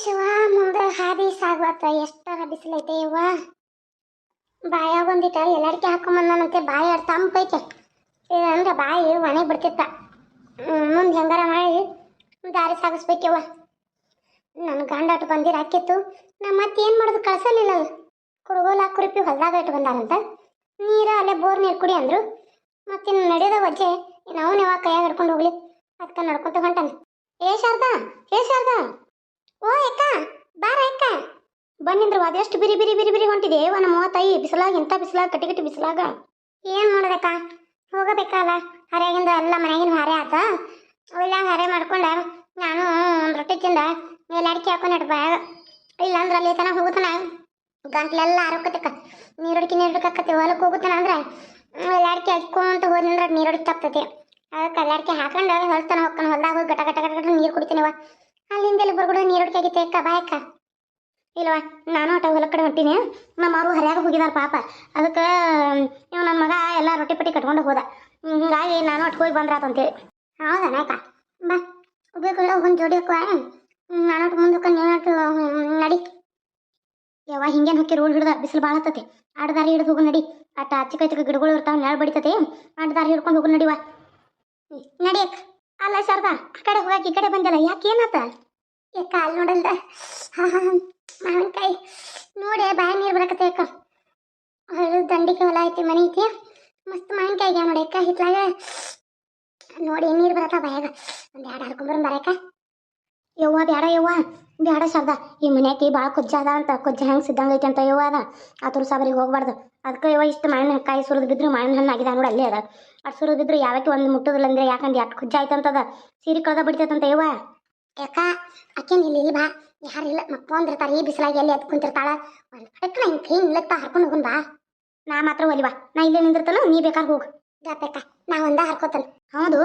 ಶಿವ, ಮುಂದ ಹಾದಿ ಸಾಗುವತ್ತ ಎಷ್ಟರ ಬಿಸಿಲೈತೆ ಇವ ಬಾಯಾಗ ಒಂದಿಟ ಎಲ್ಲಾರ್ಕಿ ಹಾಕೊಂಬಂದನಂತೆ, ಬಾಯಿ ಅಡ್ ತಂಪೈತೆ ಇದಂದ್ರೆ ಬಾಯಿ ಒಣಗಿ ಬಿಡ್ತಿತ್ತ. ಮುಂದೆ ಹೆಂಗಾರ ಮಾಡಿ ದಾರಿ ಸಾಗಿಸ್ಬೇಕಿವ ನನ್ನ ಗಂಡ ಅಟ್ಟು ಬಂದಿರ ಹಾಕಿತ್ತು ನಾ ಮತ್ತೆ ಏನು ಮಾಡೋದು ಕಳ್ಸಲಿಲ್ಲ ಕುಡುಗೋಲ ಕುರುಪಿ ಹೊಲ್ದಾಗ ಇಟ್ಟು ಬಂದಾರಂತ. ನೀರ ಅಲ್ಲೇ ಬೋರ್ ನೀರು ಕುಡಿ ಅಂದ್ರು. ಮತ್ತೆ ನಡೆಯೋದ ವಜ್ಜೆ ನಾವು ಯಾವಾಗ ಕೈಯಾಗ ಹಿಡ್ಕೊಂಡು ಹೋಗ್ಲಿ? ಅದಕ್ಕೆ ನಡ್ಕೊಂತ ಹೊಂಟಾನೆ. ಏ ಶಾರದಾ ಏ ಶಾರದಾ? ಓ ಅಕ್ಕ, ಬಾರ ಅಕ್ಕ. ಬಂದಿಂದ್ರು ಅದೆಷ್ಟು ಬಿರಿ ಬಿರಿ ಬಿರಿ ಬಿರಿ ಹೊಂಟಿದೆ. ಏವ ನಮ್ಮ ತಾಯಿ ಬಿಸಿಲಾಗ, ಇಂಥ ಬಿಸಿಲಾಗ ಕಟ್ಟಿ ಕಟ್ಟಿ ಬಿಸಿಲಾಗ. ಏನು ಮಾಡೋದಕ್ಕ? ಹೋಗಬೇಕಲ್ಲ. ಹರೆಯಾಗಿಂದ ಎಲ್ಲ ಮನೆಗಿನ ಹರೆ ಆತ. ಇಲ್ಲ, ಹರೆ ಮಾಡ್ಕೊಂಡ. ನಾನು ಒಂದು ರೊಟ್ಟಿ ತಿಂದ. ಮೇಲೆ ಅಡಿಕೆ ಹಾಕೊಂಡು ಬಾಯಾಗ. ಇಲ್ಲ ಅಂದ್ರೆ ಅಲ್ಲಿ ತನಕ ಹೋಗುತ್ತಾನ. ಗಂಟ್ಲೆಲ್ಲ ಆರೋಗ್ಯತಕ್ಕ ನೀರಡಿಕೆ ನೀರಡಿಕೆ ಹೊಲಕ್ಕೆ ಹೋಗುತ್ತಾನ ಅಂದ್ರೆ ಎಲ್ಲ ಅಡಿಕೆ ಹಚ್ಕೊಂತ ಹೋದ್ರೆ ನೀರಡಿಕೆ ತಪ್ತೈತಿ ಅದಕ್ಕೆ ಎಲ್ಲ ಅಡಿಕೆ ಹಾಕೊಂಡು ಹೊಲ್ತಾನ ಹೋಗ್ತಾನ. ಹೊಲ್ದಾಗ ಹೋಗಿ ಗಟ ಗಟ ಗಟ ಗಟ ನೀರು ಕುಡಿತೀನಿವ ಅಲ್ಲಿಂದ ಇಲ್ಲಿ ಬರ್ಬಿಡು ನೀರು ಆಗೈತೆ ಅಕ್ಕ ಬಾಯಕ್ಕ ಇಲ್ವಾ? ನಾನು ಆಟ ಹೊಲ ಕಡೆ ಹೊಂಟೀನಿ. ನಮ್ಮ ಅವರು ಹರಿಯಾಗ ಹೋಗಿದಾರ ಪಾಪ. ಅದಕ್ಕೆ, ಇವ್ ನನ್ನ ಮಗ ಎಲ್ಲ ರೊಟ್ಟಿ ಪಟ್ಟಿ ಕಟ್ಕೊಂಡು ಹೋದ. ಹಿಂಗಾಗಿ ನಾನು ಅಟ್ ಹೋಗಿ ಬಂದ್ರಾತ ಅಂತೇಳಿ. ಹೌದಾ ಅಕ್ಕ ಬಾ. ಬೇಕು ಒಂದು ಜೋಡಿ ಹಾಕುವ ನಾನು ಅಟ್ ಮುಂದಕ್ಕೆ, ನೀನು ನಡಿ. ಯಾವ ಹಿಂಗೇನು ಹೊಕ್ಕಿ ರೋಡ್ ಹಿಡ್ದ ಬಿಸಿಲು ಭಾಳ ಹತ್ತತಿ. ಅಡ್ದಾರಿ ಹಿಡಿದು ಹೋಗು, ನಡಿ. ಅಟ್ಟ ಚಿಕ್ಕ ಚಿಕ್ಕ ಗಿಡಗಳು ಇರ್ತಾವ ನೆಳ ಬಡಿತತಿ. ದಾರಿ ಹಿಡ್ಕೊಂಡು ಹೋಗು ನಡಿವ ನಡಿಯಕ್ ಅಲ್ಲ ಶಾರದಾ, ಆ ಕಡೆ ಹೋಗಕ್ಕೆ ಈ ಕಡೆ ಬಂದಲ್ಲ, ಯಾಕೆ ಏನಾತ? ಯಾಕ ಅಲ್ಲಿ ನೋಡಲ್ದ? ಮಾವಿನಕಾಯಿ. ನೋಡಿ, ಬಾಯಿ ನೀರು ಬರಕತ್ತೆ ಅಕ್ಕ ಹೊಲ ದಂಡಿಗೆ ಹೊಲ ಐತಿ, ಮನೆ ಐತಿ. ಮಸ್ತ್ ಮಾವಿನಕಾಯಿ ಆಗ್ಯಾವ ನೋಡಿ ಅಕ್ಕ ಹಿತ್ಲಾಗ. ನೋಡಿ, ನೀರು ಬರತ್ತ ಬಾಯಾಗ. ಒಂದು ಎರಡು ಹರ್ಕೊಂಬರ್ ಬರಕ್ಕ ಯವ್ವ, ಬ್ಯಾಡ ಯವ್ವ. ಬ್ಯಾಡ ಶಾರದಾ ಈ ಮನ್ಯಾಕಿ ಭಾಳ ಕೊಜ್ಜ ಅದ ಅಂತ ಕೊಜ್ಜ ಹೆಂಗೆ ಸಿದ್ದಂಗೈತೆ ಅಂತ ಯವ್ವ ಅದ. ಆತುರು ಸಾಬರಿಗೆ ಹೋಗ್ಬಾರ್ದು. ಅದಕ್ಕೆ ಯವ್ವ ಇಷ್ಟು ಮಾವಿನ ಕಾಯಿ ಸುರಿದು ಬಿದ್ರು ಮಾವಿನ ಹಣ್ಣು ಆಗಿದೆ ನೋಡಿ ಅಲ್ಲೇ ಅದ. ಅಷ್ಟು ಸುರಿದು ಬಿದ್ರು ಯಾವಕ್ಕೆ ಒಂದು ಮುಟ್ಟುದಿಲ್ಲ ಅಂದ್ರೆ ಯಾಕಂದ್ರೆ ಯಾಕೆ ಕೊಜ್ಜ ಆಯ್ತಂತದ ಸೀರೆ ಕಳ್ದ ಬಿಡ್ತೈತಂತ ಯವ್ವ. ಯಾಕ? ಅಕ್ಕೇನು ಇಲ್ಲಿ ಇಲ್ಲಿ ಬಾ ಯಾರಿಲ್ಲ ಇಲ್ಲ ಒಂದಿರ್ತಾರೆ ಈ ಬಿಸಿಲಾಗಿ ಎಲ್ಲಿ ಎದ್ದು ಕುಂತಿರ್ತಾಳ. ಒಂದು ಪಟಕ್ ಹಿಂಗೆ ಕೈ ನಿಲ್ಲತ್ತ ಹರ್ಕೊಂಡು ಹೋಗುನ್ ಬಾ. ನಾ ಮಾತ್ರ ಒಲಿವಾ ನಾ ಇಲ್ಲೇ ನಿಂದಿರ್ತಾನ ನೀ ಬೇಕಾದ್ರೆ ಹೋಗು. ಜಾತಕ್ಕ ನಾ ಒಂದ ಹರ್ಕೋತಾನೆ. ಹೌದು.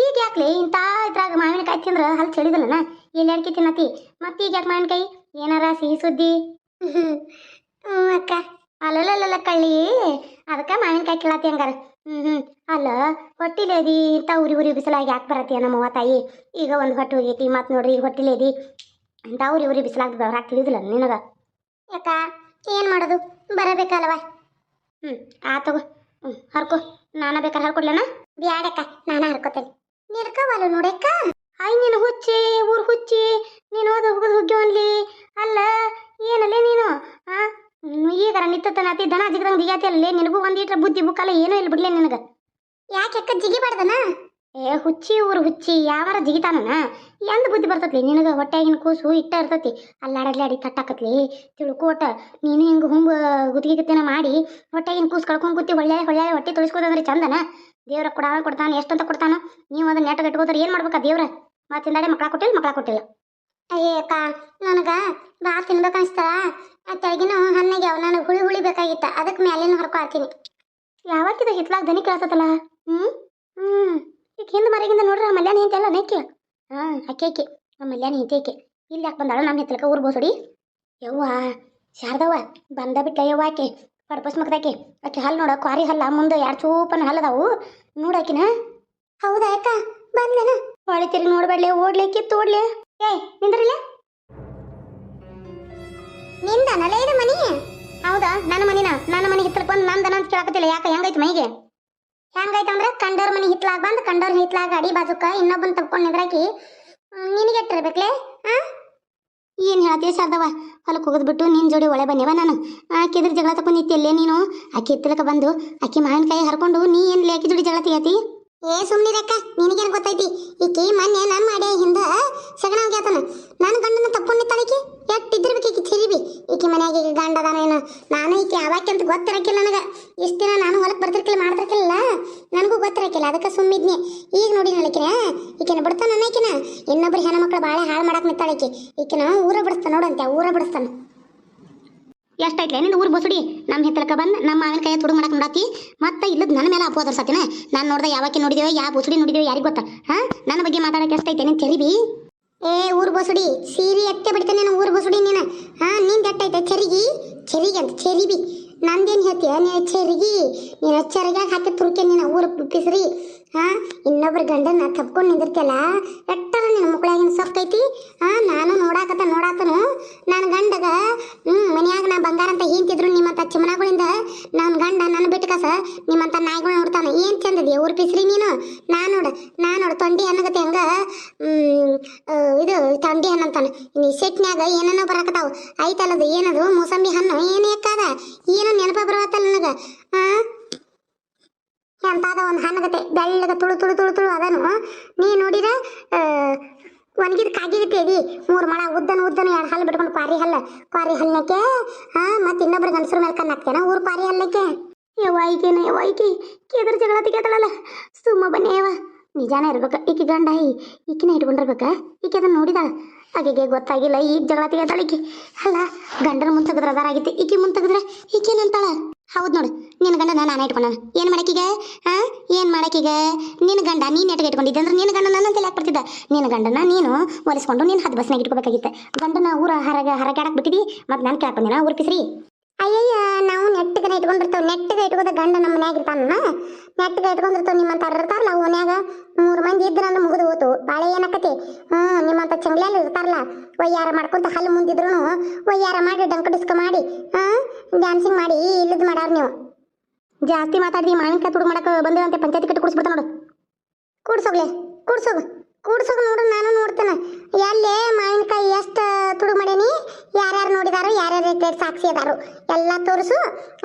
ಈಗ ಯಾಕ್ಲೆ ಇಂಥ ಇದ್ರಾಗ ಮಾವಿನಕಾಯಿ ತಿಂದ್ರೆ ಹಲ್ ಚಳಿದಲ್ಲನ? ಎಲ್ಲಿ ಅಡ್ಕೆ ತಿನ್ನತಿ ಮತ್ತೆ ಈಗ ಯಾಕೆ ಮಾವಿನಕಾಯಿ ಏನಾರ ಸಿಹಿ ಸುದ್ದಿ? ಹ್ಞೂ ಅಕ್ಕ. ಅಲ್ಲಲ್ಲ ಕಳ್ಳಿ ಅದಕ್ಕೆ ಮಾವಿನಕಾಯಿ ಕೇಳತಿ ಹಂಗಾರ. ಹ್ಞೂ ಹ್ಞೂ ಅಲ್ಲ ಹೊಟ್ಟಿಲೇದಿ ಇಂಥ ಉರಿ ಉರಿ ಬಿಸಿಲಾಗಿ ಯಾಕೆ ಬರತ್ತೀಯ ನಮ್ಮವ್ವ ತಾಯಿ ಈಗ ಒಂದು ಹೊಟ್ಟು ಹೋಗೈತಿ ಮತ್ತೆ ನೋಡ್ರಿ ಈಗ ಹೊಟ್ಟಿಲೇದಿ. ಇಂಥ ಉರಿ ಉರಿ ಬಿಸಿಲಾಗ್ತದ ಅವ್ರಾಗ ತಿಳಿದಿಲ್ಲ ನಿನಗ. ಯಾಕ? ಏನು ಮಾಡೋದು? ಬರಬೇಕಲ್ವ? ಹ್ಞೂ ಆ ತಗೋ. ಹ್ಞೂ ಹರ್ಕೊ. ನಾನು ಬೇಕಾದ್ರೆ ಹರ್ಕೊಡ್ಲನ? ಬ್ಯಾಡಕ್ಕ ನಾನು ಹರ್ಕೋತೇನೆ. ನಿರ್ಕವಲ್ಲ ನೋಡಕ್ಕ. ಹಾಯ್ ನೀನು ಹುಚ್ಚಿ ಊರು ಹುಚ್ಚಿ ನೀನು ಓದ ಹೋಗೋದು ಹುಗ್ಗಿ ಅನ್ಲಿ ಅಲ್ಲ ಏನಲ್ಲೇ ನೀನು? ಆ ನಿತ್ತತನ ನಿತ್ತತನತಿ ದನ ಜಿಗದಂಗೆ ದಿಗಾತಿ ನಿನಗೂ ಒಂದೀಟ್ರ ಬುದ್ಧಿ ಬುಕ್ಕಲ್ಲ ಏನೂ ಇಲ್ಲ ಬಿಡ್ಲೇ ನಿನಗೆ. ಯಾಕೆ ಅಕ್ಕ ಜಿಗಿಬಾರ್ದನ ಏ ಹುಚ್ಚಿ ಊರು ಹುಚ್ಚಿ ಯಾವಾರ ಜಿಗಿತಾನನ? ಎಂದ ಬುದ್ಧಿ ಬರ್ತತ್ಲಿ? ನಿನಗೆ ಹೊಟ್ಟೆಗಿನ ಕೂಸು ಇಟ್ಟ ಇರ್ತತಿ. ಅಲ್ಲಾಡಲ್ಲಿ ಅಡಿ ತಟ್ಟಾಕತ್ಲಿ. ತಿಳ್ಕೋಟ ನೀನು ಹಿಂಗೆ ಹುಂಬ ಗುತ್ತಿಗೆ ಗಿತ್ತಿನ ಮಾಡಿ ಹೊಟ್ಟೆಗಿನ ಕೂಸು ಕಳ್ಕೊಂಡು ಕೂತಿ ಒಳ್ಳೆ ಒಳ್ಳೆ ಹೊಟ್ಟೆ ತೊಳಿಸ್ಕೋದಂದ್ರೆ ಚಂದನ? ದೇವ್ರ ಕೊಡ ಕೊಡ್ತಾನೆ ಎಷ್ಟಂತ ಕೊಡ್ತಾನ? ನೀವು ಅದನ್ನ ನೆಟ್ಟ ಇಟ್ಕೋತಾರೆ ಏನು ಮಾಡ್ಬೇಕಾ ದೇವ್ರ? ಮಾತಿಂದಾಡೆ ಮಕ್ಕಳ ಕೊಟ್ಟಿಲ್ಲ ಮಕ್ಕಳ ಕೊಟ್ಟಿಲ್ಲ. ಅಯ್ಯಕ್ಕ ನನಗೆ ಭಾಳ ತಿನ್ಬೇಕು ಅನಿಸ್ತಾರ ಆ ತೆಳಗಿನ ನನಗೆ ಹುಳಿ ಹುಳಿ ಬೇಕಾಗಿತ್ತ ಅದಕ್ಕೆ ಮ್ಯಾಲಿನ ಹೊರ್ಕೊ ಹಾಕ್ತೀನಿ ಯಾವತ್ತಿದ ಹಿತ್ಲಾಗ ದನಿ ಕೇಳ್ತತಲ್ಲ ಹ್ಞೂ ಹ್ಞೂ ಈಗ ಹಿಂದೆ ಮರಗಿಂದ ನೋಡ್ರಿ ಆ ಮಲ್ಯಾನ ಹಿಂತೆಲ್ಲ ಹಾಂ ಅಕ್ಕಿ ಅಕ್ಕಿ ಆ ಮಲ್ಯಾನ ಹಿಂತೆ ಆಕೆ ಇಲ್ಲಿ ಯಾಕೆ ಬಂದಾಳು ನಮ್ಮ ಹಿತ್ತಲಕ ಊರ್ ಬೋಸಡಿ. ಯವ್ವ ಶಾರದವ್ವ ಬಂದ ಬಿಟ್ಟ ಯವ್ವ ಆಕೆ. ಪಡ್ಪಸ್ ಮಕ್ದಾಕಿ ಆಕೆ. ಹಲ್ಲು ನೋಡ ಕ್ವಾರಿ ಹಲ್ಲ ಮುಂದೆ ಎರಡು ಚೂಪನ ಹಲ್ಲದಾವು. ನೋಡಾಕಿನ ಹೌದಾ ಅಕ್ಕ? ಬಂದೇನ ಹೊಳಿ ತಿರುಗಿ ನೋಡ್ಬೇಡ್ಲೆ, ಓಡ್ಲಿ ಕಿತ್ತು ಓಡ್ಲಿ ಏ ನಿಂದ್ರಲ್ಲ ನಿಂದನಲ್ಲ ಇದು ಮನಿ? ಹೌದಾ? ನನ್ನ ಮನಿನ? ನನ್ನ ಮನೆ ಹಿತ್ತಲಕ್ಕೆ ಬಂದು ನಂದನ ಅಂತ ಕೇಳಕತ್ತಿಲ್ಲ. ಯಾಕೆ, ಹೆಂಗೈತಿ ಮೈಗೆ? ಹೆಂಗೈತೆ ಅಂದ್ರೆ ಕಂಡೋರ್ ಮನೆ ಹಿತ್ಲಾಗ ಬಂದು ಕಂಡೋರ್ ಹಿತ್ಲಾಗ ಅಡಿ ಬಾಜುಕ ಇನ್ನೊಬ್ಬನ್ ತಪ್ಕೊಂಡು ನಿದ್ರಾಕಿ ನಿನಗೆ ಎಟ್ಟಿರ್ಬೇಕ್ಲೆ ಆ? ಏನು ಸರ್ದವ ಶಾರದವ ಹೊಲಕ್ಕೆ ಹೋಗೋದ್ಬಿಟ್ಟು ನಿನ್ನ ಜೋಡಿ ಒಳೆ ಬನ್ನೇವ ನಾನು. ಆಕಿದ್ರೆ ಜಗಳ ತಕೊಂಡು ನಿಂತಿಲ್ಲೇ ನೀನು? ಆಕೆ ಹಿತ್ತಲಕ್ಕೆ ಬಂದು, ಆಕೆ ಮಾವಿನಕಾಯಿ ಹರ್ಕೊಂಡು ನೀ ಏನು ಲೇಕಿ ಜೋಡಿ ಜಗಳ ತೆಗಿಯತಿ? ಏ ಸುಮ್ಮನಿರಕ್ಕ ನಿನಗೇನು ಗೊತ್ತೈತಿ? ಈಕಿ ಮೊನ್ನೆ ನಾನು ಮಾಡಿ ಹಿಂದ ಸಗಣ ನಾನು ಗಂಡನ ತಪ್ಕೊಂಡು ತಳಕಿ ಎಟ್ ಇದ್ದಿರ್ಬೇಕು ಈಕಿ ಚಿರಿಬಿ ಈಕಿ ಮನ್ಯಾಗ ಈಗ ಗಂಡ ಅದಾನೇನು ನಾನು ಈಕಿ ಯಾವಾಕೆ ಅಂತ ಗೊತ್ತಿರಕ್ಕಿಲ್ಲ ನನಗೆ. ಇಷ್ಟು ದಿನ ನಾನು ಹೊಲಕ್ಕೆ ಬರ್ತಿರ್ಕಿಲ್ಲ ಮಾಡ್ತಿರ್ಕಿಲ್ಲ ನನಗೂ ಗೊತ್ತಿರಕ್ಕಿಲ್ಲ ಅದಕ್ಕೆ ಸುಮ್ಮಿದ್ನಿ. ಈಗ ನೋಡಿ ನಳಕಿನ ಈಕಿನ ಬಿಡ್ತಾನ ಈಕಿನ? ಇನ್ನೊಬ್ರು ಹೆಣ್ಮಕ್ಳು ಭಾಳ ಹಾಳು ಮಾಡಕ್ ನಿಂತಾಳಕಿ ಈಕಿನ ಊರ ಬಿಡಿಸ್ತಾನ ನೋಡಂತೆ ಊರ ಬಿಡಿಸ್ತಾನ. ಎಷ್ಟೈತ್ಲೆ ನಿನ್ನ ಊರು ಬಸುಡಿ ನಮ್ಮ ಹಿತ್ತಲಕ ಬಂದು ನಮ್ಮ ಮಾವಿನ ಕೈ ತುಡು ಮಾಡಕ್ ನೋಡಾತಿ. ಮತ್ತೆ ಇಲ್ಲದ ನನ್ನ ಮೇಲೆ ಅಪೋದ್ರ ಸತಿನ ನಾನು ನೋಡ್ದೆ ಯಾವಾಕಿ ನೋಡಿದೇವೆ ಯಾವ ಬಸುಡಿ ನೋಡಿದೇವೆ ಯಾರಿಗೆ ಗೊತ್ತಾ? ಹಾ? ನನ್ನ ಬಗ್ಗೆ ಮಾತಾಡಕ್ಕೆ ಎಷ್ಟೈತೆ ನಿನ್ ತೆರಿಬಿ ಏ ಊರು ಬಸುಡಿ ಸೀರೆ ಎತ್ತೆ ಬಿಡ್ತೇನೆ ನಾನು ಊರು ಬಸುಡಿ ನೀನು. ಹಾ, ನಿಂದ ಎಟ್ಟೈತೆ ಚೆರಿಗಿ? ಚೆರಿಗೆ ಅಂತ, ಚೆರಿಬಿ. ನಂದೇನು ಹೇಳ್ತೀಯ? ನೀ ಚೆರಿಗಿ. ನೀನು ಚೆರಿಗಾಗ ಹಾಕಿ ತುರ್ಕೆ ನೀನು ಊರು ಪಿಸ್ರಿ ಹಾ, ಇನ್ನೊಬ್ರ ಗಂಡನ ತಪ್ಕೊಂಡು ನಿಂದಿರ್ತಿಯಲ್ಲ? ಎಟ್ಟರ ನಿನ್ನ ಮಕ್ಕಳಾಗಿನ ಸೊಕ್ಕೈತಿ ಹಾ, ನಾನು ನೋಡಾಕತ್ತ ಬಂಗಾರ ಅಂತ ಹಿಂತಿದ್ರು ನಿಮ್ಮಂತ ಚುಮನಗಳಿಂದ ನನ್ನ ಗಂಡ ನನ್ನ ಬಿಟ್ಕಸ ನಿಮ್ಮಂತ ನಾಯಿಗಳು ನೋಡ್ತಾನೆ ಏನು ಚಂದದಿ? ಊರ್ ಪಿಸ್ರಿ ನೀನು? ನಾ ನೋಡ ನಾ ನೋಡ, ತೊಂಡಿ ಹಣ್ಣಗತ್ತೆ ಹಂಗ ಇದು ತೊಂಡಿ ಹಣ್ಣು ಅಂತಾನೆ. ನೀ ಸೆಟ್ನ್ಯಾಗ ಏನೇನೋ ಬರಕತ್ತಾವ. ಐತಲ್ಲದು, ಏನದು? ಮೂಸಂಬಿ ಹಣ್ಣು? ಏನು ಎಕ್ಕದ? ಏನು ನೆನಪ ಬರತ್ತಲ್ಲ ನನಗೆ ಹಾಂ ಅಂತಾದ ಒಂದು ಹಣ್ಣಗತ್ತೆ ಬೆಳ್ಳಗೆ ತುಳು ತುಳು ತುಳು ತುಳು ಅದನು. ನೀ ನೋಡಿರ ಒಣಗಿದ ಕಾಗಿದ ಅದಿ ಮೂರು ಮಳ ಉದ್ದನ ಉದ್ದನ ಎರಡು ಹಲ್ಲು ಬಿಟ್ಕೊಂಡು ಕ್ವಾರಿ ಹಲ್ಲ ಕ್ವಾರಿ ಹಲ್ಲಕ್ಕೆ ಹಾ ಮತ್ತೆ ಇನ್ನೊಬ್ರು ಗಂಡಸ್ರ ಮೇಲೆ ಕಣ್ಣಾಕ್ತೇನ ಊರು ಕ್ವಾರಿ ಹಲ್ಲಕ್ಕೆ ಯವ್ವ ಈಗೇನ ಯವ್ವ ಈಕಿ ಕೇದ್ರ ಜಗಳ ತೆಗಿಯತ್ತಲ್ಲ ಸುಮ್ಮ ಬನ್ನಿ ಯವ್ವ. ನಿಜಾನ ಇರ್ಬೇಕು. ಈಕಿ ಗಂಡ ಈ ಈಕಿನ ಇಟ್ಕೊಂಡಿರ್ಬೇಕ ಈಕೆ ಅದನ್ನ ನೋಡಿದಾಳ. ಆಕೆಗೆ ಗೊತ್ತಾಗಿಲ್ಲ, ಈಗ ಜಗಳ ತೆಗಿಯತ್ತಾಳ ಈಕಿ ಅಲ್ಲ, ಗಂಡನ ಮುಂದೆ ತೆಗೆದ್ರೆ ಅದಾರಾಗಿತ್ತು ಈಕಿ ಮುಂದೆ ತೆಗೆದ್ರೆ ಈಕೇನಂತಾಳ ಹೌದು ನೋಡು ನಿನ್ನ ಗಂಡನ ನಾನು ಇಟ್ಕೊಂಡ. ಏನು ಮಾಡಕ್ಕೀಗ? ಹಾ ಏನು ಮಾಡಕ್ಕೀಗ? ನಿನ್ನ ಗಂಡ ನೀನು ನೆಟ್ಗೆ ಇಟ್ಕೊಂಡಿದ್ದೆ ಅಂದ್ರೆ ನಿನ್ನ ಗಂಡ ನನ್ನಂತೆಲ್ಲ ಯಾಕೆ ಬರ್ತಿದ್ದ ನಿನ್ನ ಗಂಡನ ನೀನು ಒಲಿಸ್ಕೊಂಡು ನೀನು ಹತ್ತು ಬಸ್ನಾಗ ಇಟ್ಕೋಬೇಕಾಗಿತ್ತೆ. ಗಂಡನ ಊರ ಹರಗ ಹರಗಾಡಕ್ ಬಿಟ್ಟಿದ್ದಿ ಮತ್ತೆ ನಾನು ಕೇಳ್ಕೊಂಡಿನ? ಊರು ಕಿಸ್ರಿ ಅಯ್ಯಯ್ಯ, ನಾವು ನೆಟ್ಟಗನ ಇಟ್ಕೊಂಡಿರ್ತೇವೆ. ನೆಟ್ಟಗೆ ಇಟ್ಕೋದ ಗಂಡ ನಮ್ಮ ಮನ್ಯಾಗ ಇರ್ತಾನ. ನೆಟ್ಟಗೆ ಇಟ್ಕೊಂಡಿರ್ತೇವೆ ನಿಮ್ಮಂತ ಇರ್ತಾರಲ್ಲ ಓನ್ಯಾಗ ಮೂರು ಮಂದಿ ಇದ್ರಂದ್ರೆ ಮುಗಿದು ಹೋತು. ಬಾಳೆ ಏನಕತಿ? ಹ್ಞೂ, ನಿಮ್ಮಂತ ಚಂಗ್ಲಿಯಲ್ಲಿ ಇರ್ತಾರಲ್ಲ ಒಯ್ಯಾರ ಮಾಡ್ಕೊಂತ ಹಲ್ಲು ಮುಂದಿದ್ರು ಒಯ್ಯಾರ ಮಾಡಿ, ಡಂಕ ಡಿಸ್ಕ ಮಾಡಿ, ಹಾಂ? ಡ್ಯಾನ್ಸಿಂಗ್ ಮಾಡಿ ಇಲ್ಲದ್ ಮಾಡಾರ ನೀವು. ಜಾಸ್ತಿ ಮಾತಾಡಿ ಮಾವಿನಕಾಯಿ ತುಡು ಮಾಡಕ್ಕೆ ಬಂದೇವಂತೆ ಪಂಚಾಯತಿ ಕಟ್ಟಿ ಕುಡಿಸ್ಬಿಡ್ತಾ ನೋಡು. ಕೂಡ್ಸೋಗ್ಲೆ, ಕೂಡ್ಸೋಗು. ಕೂಡ್ಸೋಗು ನೋಡು, ನಾನು ನೋಡ್ತೇನೆ. ಎಲ್ಲೇ ಮಾವಿನಕಾಯಿ ಎಷ್ಟು ತುಡು ಮಾಡೇನಿ, ಯಾರ್ಯಾರು ನೋಡಿದಾರೋ, ಯಾರ್ಯಾರು ಸಾಕ್ಷಿ ಅದಾರು, ಎಲ್ಲ ತೋರಿಸು,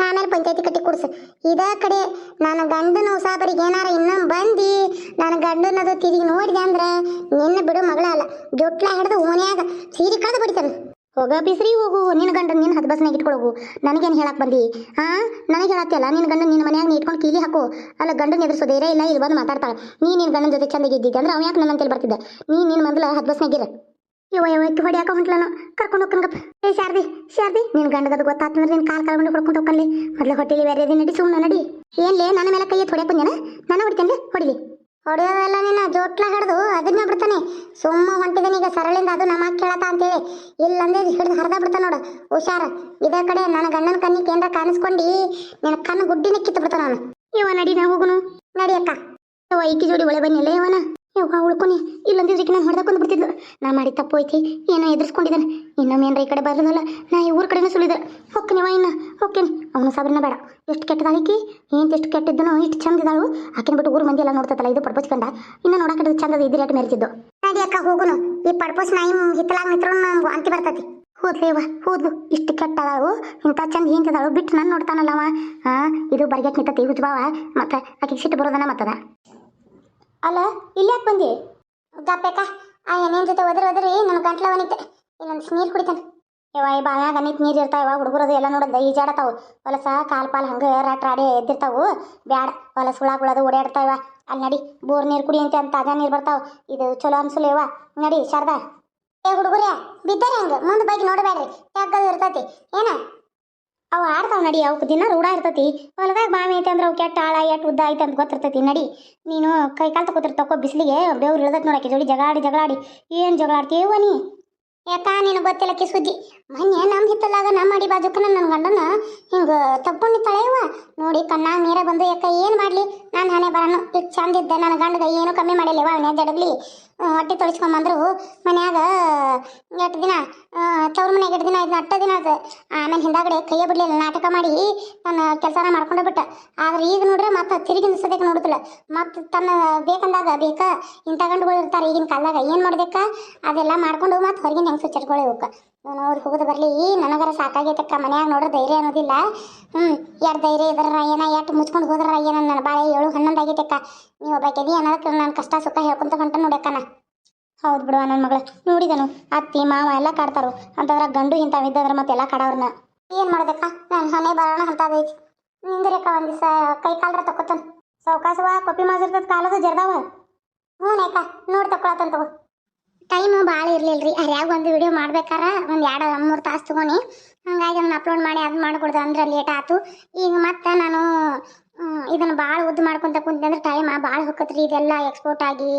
ಆಮೇಲೆ ಪಂಚಾಯತಿ ಕಟ್ಟಿ ಕೂಡ್ಸು. ಇದ ಕಡೆ ನನ್ನ ಗಂಡನ ಹೊಸಾಬರಿಗೆ ಏನಾರ ಇನ್ನೊಂದು ಬಂದು, ನನ್ನ ಗಂಡನದು ತಿರುಗಿ ನೋಡಿದೆ ಅಂದ್ರೆ, ನಿನ್ನ ಬಿಡು ಮಗಳ ಅಲ್ಲ ಜೊಟ್ಲ ಹಿಡ್ದು ಓನ್ಯಾಗ ಸೀರೆ ಕಳೆದು ಬಿಡ್ತಾನೆ ಹೋಗ, ಬಿಸ್ರಿ ಹೋಗು ನಿನ್ನ ಗಂಡ ನಿನ್ನ ಹದ್ ಬಸ್ನಾಗ ಇಟ್ಕೊಳಗು. ನನಗೇನು ಹೇಳಕ್ ಬಂದಿ? ಹಾ ನನಗೆ ಹೇಳತ್ತಲ್ಲ ನಿನ್ನ ಗಂಡ ನಿನ್ನ ಮನ್ಯಾಗ ನೀ ಇಟ್ಕೊಂಡು ಕೀಲಿ ಹಾಕು. ಅಲ್ಲ, ಗಂಡನ ಎದುರಿಸೋದೇರೇ ಇಲ್ಲ ಇಲ್ಲಿ ಬಂದು ಮಾತಾಡ್ತಾಳ. ನೀ ನಿನ್ನ ಗಂಡನ ಜೊತೆ ಚಂದ ಇದ್ದಿದ್ದೆ ಅಂದ್ರೆ ಅವ ಯಾಕೆ ನನ್ನ ಅಂತೇಳಿ ಬರ್ತಿದ್ದೆ? ನೀ ನಿನ್ನ ಮೊದಲ ಹದ್ ಬಸ್ನಾಗಿರ ಇವ ಇವಕ್ಕೆ ಹೊಡಿಯಾಕ ಹೊಂಟ್ಲನು ಕರ್ಕೊಂಡು ಹೋಗ್ಕನ್ಗಪ್ಪ ಏ, ಶಾರದಿ ಶಾರದಿ. ನಿನ್ನ ಗಂಡಗದು ಗೊತ್ತಾತಂದ್ರೆ ನಿನ್ನ ಕಾಲು ಕಳ್ಕೊಂಡು ಹೊಡ್ಕೊಂಡು ಹೋಗ್ಕಲ್ಲಿ ಮೊದಲು ಹೊಟ್ಟೆಲಿ ಬೇರೆ ನಡಿ ಸುಮ್ಮನೆ ನಡಿ. ಏನ್ಲೇ ನನ್ನ ಮೇಲೆ ಕೈ ಹೊಡ್ಯಾಕ ಬಂದೇನ ನಾನು ಹೊಡಿತೇನೆ ಹೊಡಿಲಿ. ಹೊಡೆಯೋದಲ್ಲ ನಿನ್ನ ಜೋಟ್ಲ ಹಿಡಿದು, ಅದನ್ನ ಬಿಡ್ತಾನೆ. ಸುಮ್ಮ ಹೊಂಟಿದ್ದೀನಿ ಈಗ ಕೇಳತ ಅಂತೇಳಿ. ಇಲ್ಲಂದ್ರೆ ಹಿಡಿದು ಹರಿದ ಬಿಡ್ತಾನ ನೋಡು. ಹುಷಾರ. ಇದೇ ಕಡೆ ನನ್ನ ಗಂಡನ ಕಣ್ಣಿಗೆ ಏನರ ಕಾಣಿಸ್ಕೊಂಡು ನಿನ್ನ ಕಣ್ಣು ಗುಡ್ಡಿನ ಕಿತ್ತು ಬಿಡ್ತಾನ ಅವನು. ಇವ ನಡಿ ನಾ ಹೋಗುನು ನಡಿ ಅಕ್ಕ. ಯವ್ವ ಈಕಿ ಜೋಡಿ ಒಳೆ ಬನ್ನಿಲ್ಲ ಇವನ ಇವ ಉಳ್ಕೊನಿ. ಇಲ್ಲಂದಿದ್ರೆ ನಾನು ಹೊಡೆದಕ್ಕೊಂದು ಬಿಡ್ತಿದ್ಲು. ನಾ ಮಾಡಿ ತಪ್ಪು ಐತಿ ಏನೋ ಎದುರಿಸ್ಕೊಂಡಿದ್ದಾನೆ ಇನ್ನೊಮ್ಮೆ ಏನ್ರ ಈ ಕಡೆ ಬರೋದಲ್ಲ. ನಾ ಈ ಊರ ಕಡೆನೇ ಸುಳಿದೆ ಹೊಕ್ಕನಿವ ಇನ್ನ ಹೊಕ್ಕೇನಿ. ಅವನು ಸಾಬ್ರನ್ನ ಬೇಡ. ಎಷ್ಟು ಕೆಟ್ಟದಾಕಿ ಏನ್ ಎಷ್ಟು ಕೆಟ್ಟಿದ್ದನೋ ಇಷ್ಟು ಚಂದ ಇದಾಳು. ಆಕಿನ ಬಿಟ್ಟು ಊರು ಮಂದಿ ಎಲ್ಲ ನೋಡ್ತೈತಲ್ಲ ಇದು ಪಡ್ಪೋಸ್ ಕಂಡ ಇನ್ನ ನೋಡಕ್ಕೆ ಚಂದದ ಇದ್ರೇಟ್ ಮೆರೆತಿದ್ದು. ನಡಿ ಅಕ್ಕ ಹೋಗುನು. ಈ ಪಡ್ಪಸ್ ನಾಯಿ ಹಿತ್ತಲಾಗ ನಿತ್ರ ಅಂತಿ ಬರ್ತೈತಿ. ಹೋದ್ಲೇವ ಹೋದ್ಲು. ಇಷ್ಟು ಕೆಟ್ಟದಾಳು. ಇಂಥ ಚಂದ ಹಿಂತಿದಾಳು ಬಿಟ್ಟು ನಾನು ನೋಡ್ತಾನಲ್ಲ ಅವ ಹಾ ಇದು ಬರ್ಗೆಟ್ ನಿಂತತಿ ಹುಜ್ಬಾವ ಮತ್ತೆ ಆಕಿಗೆ ಸಿಟ್ಟು ಬರೋದನ ಮತ್ತದ? ಅಲ್ಲ ಇಲ್ಲಿ ಯಾಕೆ ಬಂದಿ? ಗಪ್ಪೇಕ ಆ ಏನೇನ್ ಜೊತೆ ಒದ್ರ ಒದ್ರಿ ನನ್ನ ಗಂಟ್ಲ ಅವನಿತ್ತೆ ಇನ್ನೊಂದು ನೀರು ಕುಡಿತಾನೆ. ಯವ್ವ, ಈ ಅನ್ನಿತ್ ನೀರು ಇರ್ತಾವ ಹುಡುಗರದು ಎಲ್ಲ ನೋಡಿದ ಈಜಾಡತಾವು. ಹೊಲಸ, ಕಾಲು ಪಾಲು ಹಂಗೆ ರಾಟ್ರಾಡಿ ಎದ್ದಿರ್ತಾವು. ಬ್ಯಾಡ, ಹೊಲಸ ಹುಳಗಳದು ಓಡಾಡ್ತಾವ ಅಲ್ಲಿ ನಡಿ, ಬೋರ್ ನೀರು ಕುಡಿ ಅಂತ ತಾಜಾ ನೀರು ಬರ್ತಾವ. ಇದು ಚಲೋ ಅನ್ಸಲ್ಲ ಇವ ನಡಿ, ಶಾರದಾ. ಏ, ಹುಡುಗರೇ, ಬಿದ್ದರೆ ಹಂಗ. ಮುಂದೆ ಬಗ್ಗೆ ನೋಡಬೇಡ್ರಿ. ತೆಗ್ಗದು ಇರ್ತೈತಿ? ಏನ? ಅವ ಆಡ್ತಾವ ನಡಿ ಅವಕ್ಕೆ ದಿನ ರೂಢ ಇರ್ತೈತಿ. ಹೊಲದಾಗ ಬಾವಿ ಐತೆ ಅಂದ್ರೆ ಅವು ಕೆಟ್ಟ ಆಳ, ಎಟ್ಟು ಉದ್ದ ಐತೆ ಅಂತ ಗೊತ್ತಿರ್ತೈತಿ. ನಡಿ, ನೀನು ಕೈ ಕಾಲು ತಗೋತಿರ್ತಕ್ಕೋ ಬಿಸಿಲಿಗೆ. ಬೇವ್ರು ಇಳ್ದೈತಿ ನೋಡಕ್ಕೆ ಜೋಡಿ ಜಗಾಡಿ ಜಗಳಾಡಿ ಏನು ಜಗಳಾಡ್ತೀವ ನೀ? ಯಾಕ ನೀನು ಗೊತ್ತಿಲ್ಲಕ್ಕೆ ಸುದ್ದಿ? ಮೊನ್ನೆ ನಮ್ಮ ಹಿತ್ತಲಾಗ ನಮ್ಮ ಅಡಿ ಬಾಜುಕ ನನ್ನ ಗಂಡನ ಹಿಂಗೆ ತಪ್ಕೊಂಡಿತ್ತಾಳೆ ಇವ ನೋಡಿ ಕಣ್ಣಾಗ ನೀರ ಬಂದು ಯಾಕ ಏನು ಮಾಡಲಿ? ನಾನು ಹಣೆ ಬರೋಣ ಚಂದ ಇದ್ದೆ. ನನ್ನ ಗಂಡಗ ಏನು ಕಮ್ಮಿ ಮಾಡಿಲ್ಲ ಅವನೇ ಜಡಗ್ಲಿ ಹೊಟ್ಟೆ ತೊಳಿಸ್ಕೊಂಬಂದ್ರು ಮನ್ಯಾಗ ಎಷ್ಟು ದಿನ ತವ್ರ ಮನೆಗೆ ಎಷ್ಟು ದಿನ ಆಯ್ತು ಅಟ್ಟ ದಿನ ಅದು. ಆಮೇಲೆ ಹಿಂದಾಗಡೆ ಕೈಯ ಬಿಡಲಿಲ್ಲ, ನಾಟಕ ಮಾಡಿ ನನ್ನ ಕೆಲಸನ ಮಾಡ್ಕೊಂಡೆ ಬಿಟ್ಟ. ಆದ್ರೆ ಈಗ ನೋಡ್ರೆ ಮತ್ತೆ ತಿರುಗಿ ನಿಲ್ಸೋದಕ್ಕೆ ನೋಡುದಿಲ್ಲ. ಮತ್ತೆ ತನ್ನ ಬೇಕಂದಾಗ ಬೇಕ, ಇಂಥ ಗಂಡುಗಳು ಇರ್ತಾರೆ ಈಗಿನ ಕಾಲದಾಗ. ಏನು ಮಾಡ್ಬೇಕಾ? ಅದೆಲ್ಲ ಮಾಡ್ಕೊಂಡು ಮತ್ತೆ ಹೊರಗಿನ ಹೆಂಗೆ ಹೋಗ ಅವ್ರು ಹೋಗೋದು ಬರಲಿ ನನಗರ ಸಾಕಾಗೈತಕ್ಕ, ಮನ್ಯಾಗ ನೋಡ್ರೆ ಧೈರ್ಯ ಅನ್ನೋದಿಲ್ಲ. ಹ್ಞೂ ಯಾರು ಧೈರ್ಯ ಇದ್ರ ಏನ ಎಟ್ ಮುಚ್ಕೊಂಡು ಹೋದ್ರ ಏನ, ನನ್ನ ಬಾಳೆ ಏಳು ಹನ್ನೊಂದು ಆಗೈತಕ್ಕ. ನೀವು ಒಬ್ಬಾಕೆದಿ ಅನ್ನೋದಕ್ಕೆ ನಾನು ಕಷ್ಟ ಸುಖ ಹೇಳ್ಕೊಂತ ಹೊಂಟ ನೋಡಕ್ಕ ನಾ ಹೌದು ಬಿಡುವ ನನ್ನ ಮಗಳ. ನೋಡಿದನು, ಅತ್ತಿ, ಮಾವ ಎಲ್ಲ ಕಾಡ್ತಾರು. ಅಂತಂದ್ರೆ ಗಂಡು ಇಂಥವಿದ್ದದ್ರ ಮತ್ತೆ ಎಲ್ಲ ಕಾಡವ್ರನ್ನ. ಏನು ಮಾಡೋದಕ್ಕ? ನಾನು ಮನೆ ಬರೋಣ ಅಂತದೈತಿ ನಿಂದಿರಕ್ಕ ಒಂದು ದಿವಸ, ಕೈ ಕಾಲ್ರ ತಕ್ಕೊತಾನೆ. ಸೌಕಾಸವ ಕೊಪ್ಪಿ ಮಾಸಿರ್ತದ ಕಾಲದ ಜರ್ದಾವ. ಹ್ಞೂ ಅಕ್ಕ ನೋಡಿ ತಕೊಳತಂತ ತಗೋ. ಟೈಮ್ ಭಾಳ ಇರಲಿಲ್ಲ ರೀ ಯಾವಾಗ ಒಂದು ವಿಡಿಯೋ ಮಾಡ್ಬೇಕಾರ? ಒಂದು ಎರಡು, ಮೂರು ತಾಸು ತೊಗೊಂಡು ಹಂಗಾಗಿ ಅದನ್ನ ಅಪ್ಲೋಡ್ ಮಾಡಿ ಅದು ಮಾಡಿಕೊಡ್ದು ಅಂದ್ರೆ ಲೇಟ್ ಆಯ್ತು ಈಗ ಮತ್ತೆ ನಾನು ಇದನ್ನು ಭಾಳ ಉದ್ದು ಮಾಡ್ಕೊಂತ ಕುಂತಂದ್ರೆ ಟೈಮ್ ಭಾಳ ಹೊಕ್ಕತ್ರಿ. ಇದೆಲ್ಲ ಎಕ್ಸ್ಪೋರ್ಟ್ ಆಗಿ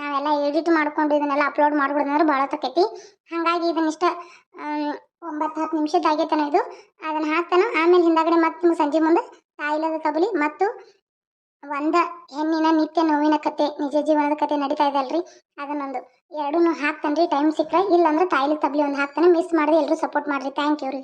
ನಾವೆಲ್ಲ ಎಡಿಟ್ ಮಾಡ್ಕೊಂಡು ಇದನ್ನೆಲ್ಲ ಅಪ್ಲೋಡ್ ಮಾಡ್ಬಿಡೋದಂದ್ರೆ ಭಾಳ ತಕ್ಕೈತಿ ಹಾಗಾಗಿ ಇದನ್ನಿಷ್ಟ ಒಂಬತ್ತು ಹತ್ತು ನಿಮಿಷದ ಆಗೈತನ ಇದು. ಅದನ್ನು ಹಾಕ್ತಾನೆ. ಆಮೇಲೆ ಹಿಂದಾಗಡೆ ಮತ್ತೆ ಸಂಜೆ ಮುಂದೆ ತಾಯಿಲದ ಕಬಲಿ ಮತ್ತು ಒಂದ ಹೆಣ್ಣಿನ ನಿತ್ಯ ನೋವಿನ ಕತೆ, ನಿಜ ಜೀವನದ ಕತೆ ನಡೀತಾ ಇದೆ ಅಲ್ರಿ. ಅದನ್ನೊಂದು ಎರಡೂ ಹಾಕ್ತಾನೆ ರೀ ಟೈಮ್ ಸಿಕ್ಕರೆ ಇಲ್ಲಾಂದ್ರೆ ತಾಯಿಲಿ ತಬ್ಲಿ ಒಂದು ಹಾಕ್ತಾನೆ. ಮಿಸ್ ಮಾಡಿದೆ ಎಲ್ಲರೂ ಸಪೋರ್ಟ್ ಮಾಡಿರಿ. ಥ್ಯಾಂಕ್ ಯು ರೀ.